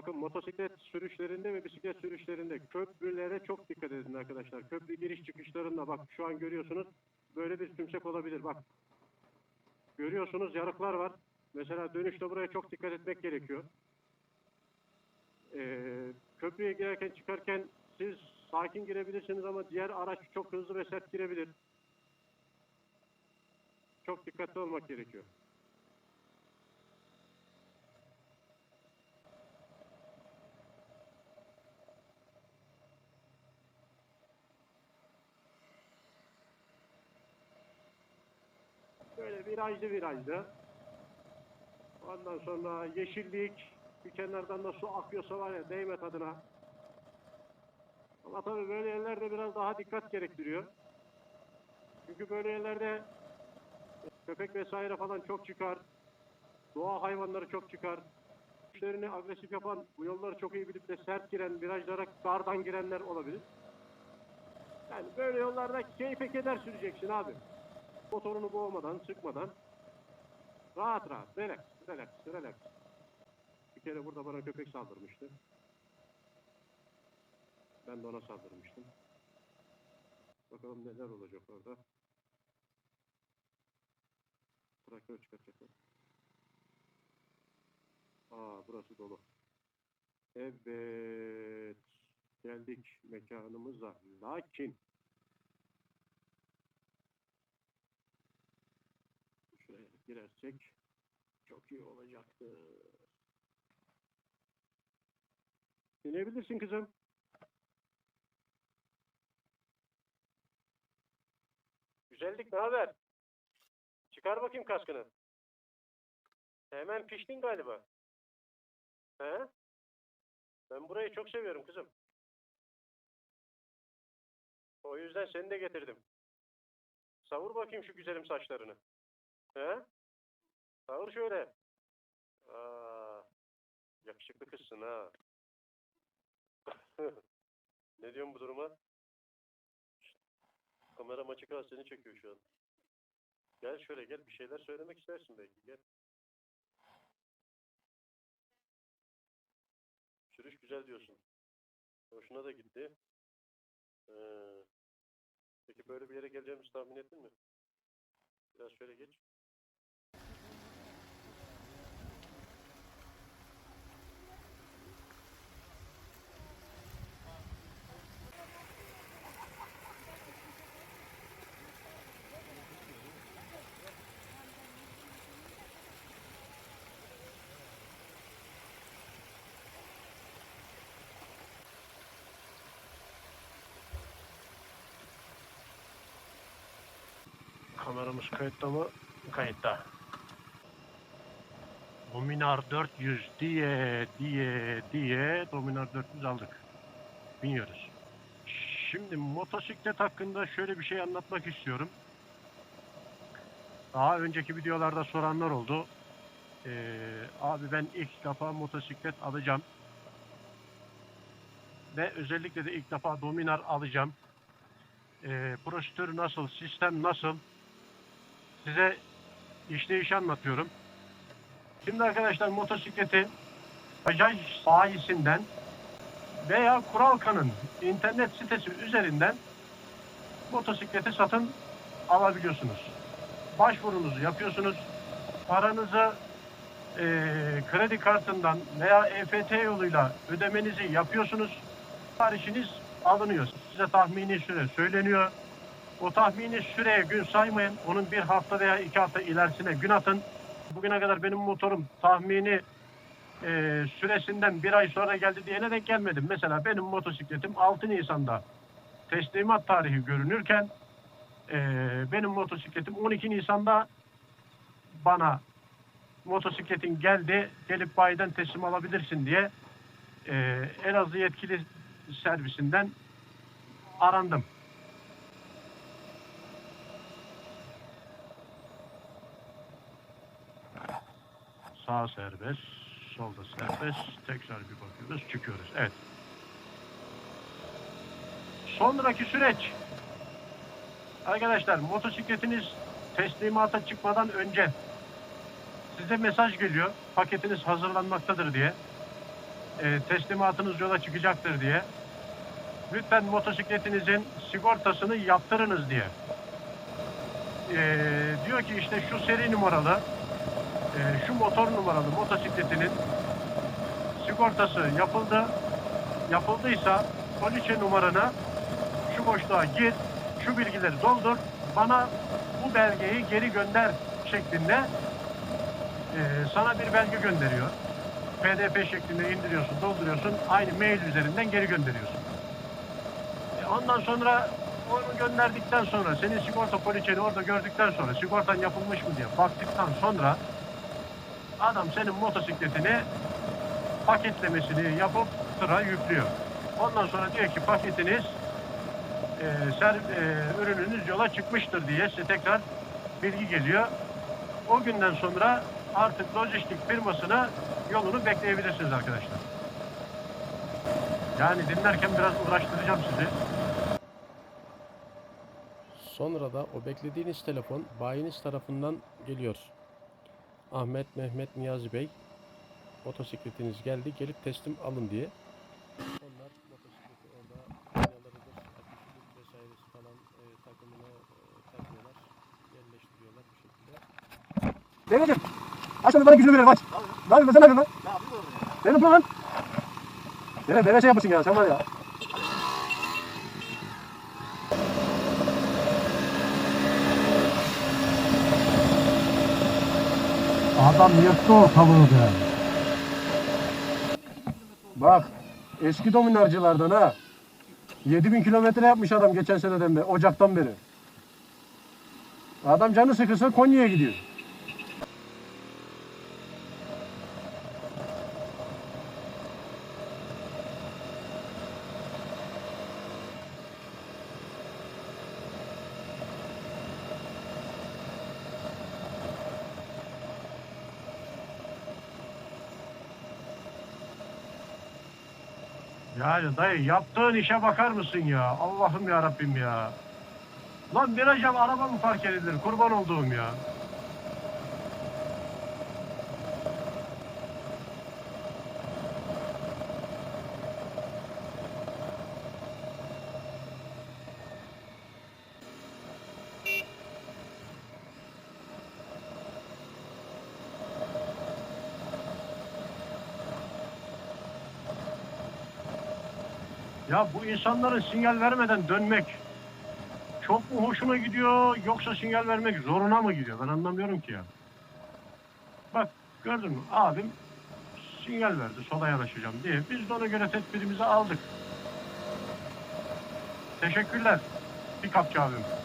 Bakın motosiklet sürüşlerinde ve bisiklet sürüşlerinde köprülere çok dikkat edin arkadaşlar. Köprü giriş çıkışlarında bak şu an görüyorsunuz böyle bir tümsek olabilir. Bak görüyorsunuz yarıklar var. Mesela dönüşte buraya çok dikkat etmek gerekiyor. Ee, köprüye girerken çıkarken siz sakin girebilirsiniz ama diğer araç çok hızlı ve sert girebilir. Çok dikkatli olmak gerekiyor. Böyle virajlı virajlı. Ondan sonra yeşillik, bir kenardan da su akıyorsa var ya değme tadına. Ama tabii böyle yerlerde biraz daha dikkat gerektiriyor. Çünkü böyle yerlerde köpek vesaire falan çok çıkar. Doğa hayvanları çok çıkar. İşlerini agresif yapan, bu yolları çok iyi bilip de sert giren, virajlara dardan girenler olabilir. Yani böyle yollarda keyfe keder süreceksin abi. Motorunu boğmadan, sıkmadan. Rahat rahat, relax, relax, relax. Bir kere burada bana köpek saldırmıştı. Ben de ona saldırmıştım. Bakalım neler olacak orada. Traktör çıkartacaklar. Aa burası dolu. Evet. Geldik mekanımıza. Lakin girersek çok iyi olacaktı. İnebilirsin kızım. Güzellik ne haber? Çıkar bakayım kaskını. Hemen piştin galiba. He? Ben burayı çok seviyorum kızım. O yüzden seni de getirdim. Savur bakayım şu güzelim saçlarını. He? Savur şöyle. Aa, yakışıklı kızsın ha. ne diyorsun bu duruma? Şşt, Kameram açık ha seni çekiyor şu an. Gel şöyle gel bir şeyler söylemek istersin belki gel. Sürüş güzel diyorsun. Hoşuna da gitti. Ee, peki böyle bir yere geleceğimizi tahmin ettin mi? Biraz şöyle geç. Kameramız kayıtta mı? Kayıtta. Dominar 400 diye diye diye Dominar 400 aldık. Biniyoruz. Şimdi motosiklet hakkında şöyle bir şey anlatmak istiyorum. Daha önceki videolarda soranlar oldu. Ee, abi ben ilk defa motosiklet alacağım. Ve özellikle de ilk defa Dominar alacağım. Ee, prosedür nasıl, sistem nasıl? Size işleyişi anlatıyorum. Şimdi arkadaşlar motosikleti Bajaj bayisinden veya Kuralka'nın internet sitesi üzerinden motosikleti satın alabiliyorsunuz. Başvurunuzu yapıyorsunuz. Paranızı eee, kredi kartından veya EFT yoluyla ödemenizi yapıyorsunuz. Siparişiniz alınıyor. Size tahmini süre söyleniyor. O tahmini süreye gün saymayın. Onun bir hafta veya iki hafta ilerisine gün atın. Bugüne kadar benim motorum tahmini e, süresinden bir ay sonra geldi diyene denk gelmedim. Mesela benim motosikletim 6 Nisan'da teslimat tarihi görünürken e, benim motosikletim 12 Nisan'da bana motosikletin geldi gelip bayiden teslim alabilirsin diye e, Elazığ yetkili servisinden arandım. Sağ serbest, solda serbest. Tekrar bir bakıyoruz, çıkıyoruz. Evet. Sonraki süreç. Arkadaşlar motosikletiniz teslimata çıkmadan önce size mesaj geliyor. Paketiniz hazırlanmaktadır diye. e, teslimatınız yola çıkacaktır diye. Lütfen motosikletinizin sigortasını yaptırınız diye. E, diyor ki işte şu seri numaralı, e, şu motor numaralı motosikletinin sigortası yapıldı. Yapıldıysa poliçe numaranı şu boşluğa gir, şu bilgileri doldur, bana bu belgeyi geri gönder şeklinde e, sana bir belge gönderiyor. PDF şeklinde indiriyorsun, dolduruyorsun, aynı mail üzerinden geri gönderiyorsun. E, ondan sonra onu gönderdikten sonra, senin sigorta poliçeni orada gördükten sonra, sigortan yapılmış mı diye baktıktan sonra adam senin motosikletini paketlemesini yapıp sıra yüklüyor. Ondan sonra diyor ki paketiniz e, ser, e, ürününüz yola çıkmıştır diye size tekrar bilgi geliyor. O günden sonra artık lojistik firmasına yolunu bekleyebilirsiniz arkadaşlar. Yani dinlerken biraz uğraştıracağım sizi. Sonra da o beklediğiniz telefon bayiniz tarafından geliyor. Ahmet, Mehmet, Niyazi Bey motosikletiniz geldi gelip teslim alın diye. Onlar motosikleti orada aynalarıdır, aküsüdür vesairesi falan e, takımını e, takıyorlar, yerleştiriyorlar bu şekilde. Deneyeceğim. Aç onu bana gücünü verelim aç. Ne yapıyorsun sen ne yapıyorsun lan? Ne yapıyorsun lan? Dene dene şey yapmışsın ya sen var ya. Adam yırttı ortalığı be. Bak eski dominarcılardan ha. 7000 kilometre yapmış adam geçen seneden beri, Ocak'tan beri. Adam canı sıkılsa Konya'ya gidiyor. Yani dayı yaptığın işe bakar mısın ya? Allah'ım ya Rabbim ya. Lan virajım araba mı park edilir? Kurban olduğum ya. Ya bu insanların sinyal vermeden dönmek çok mu hoşuna gidiyor yoksa sinyal vermek zoruna mı gidiyor? Ben anlamıyorum ki ya. Bak gördün mü abim sinyal verdi sola yanaşacağım diye. Biz de ona göre tedbirimizi aldık. Teşekkürler. Bir kapçı abim.